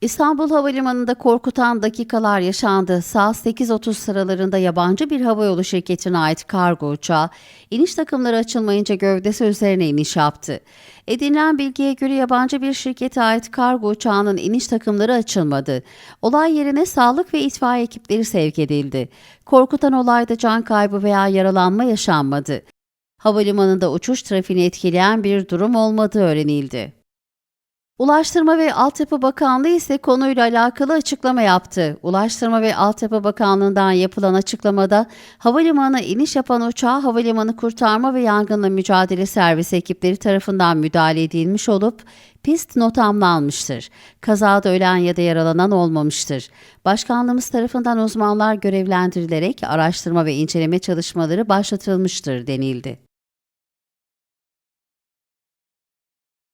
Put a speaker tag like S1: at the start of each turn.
S1: İstanbul Havalimanı'nda korkutan dakikalar yaşandı. Saat 8.30 sıralarında yabancı bir havayolu şirketine ait kargo uçağı iniş takımları açılmayınca gövdesi üzerine iniş yaptı. Edinilen bilgiye göre yabancı bir şirkete ait kargo uçağının iniş takımları açılmadı. Olay yerine sağlık ve itfaiye ekipleri sevk edildi. Korkutan olayda can kaybı veya yaralanma yaşanmadı. Havalimanında uçuş trafiğini etkileyen bir durum olmadığı öğrenildi. Ulaştırma ve Altyapı Bakanlığı ise konuyla alakalı açıklama yaptı. Ulaştırma ve Altyapı Bakanlığı'ndan yapılan açıklamada havalimanına iniş yapan uçağa Havalimanı Kurtarma ve Yangınla Mücadele Servisi ekipleri tarafından müdahale edilmiş olup pist notamlanmıştır. Kazada ölen ya da yaralanan olmamıştır. Başkanlığımız tarafından uzmanlar görevlendirilerek araştırma ve inceleme çalışmaları başlatılmıştır denildi.